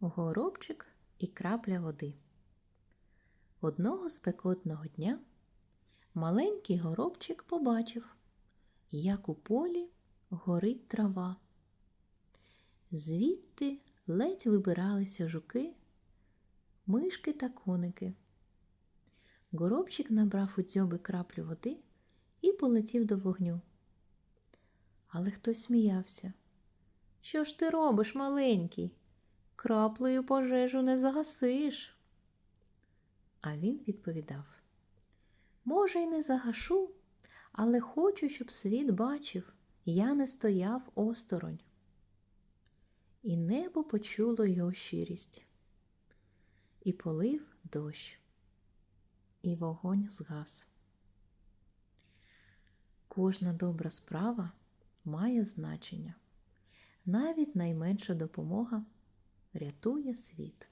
Горобчик і крапля води. Одного спекотного дня маленький горобчик побачив, як у полі горить трава. Звідти ледь вибиралися жуки, мишки та коники. Горобчик набрав у дзьоби краплю води і полетів до вогню. Але хтось сміявся. Що ж ти робиш, маленький? Краплею пожежу не загасиш. А він відповідав: Може, й не загашу, але хочу, щоб світ бачив, я не стояв осторонь. І небо почуло його щирість, і полив дощ, і вогонь згас. Кожна добра справа має значення. Навіть найменша допомога рятує світ.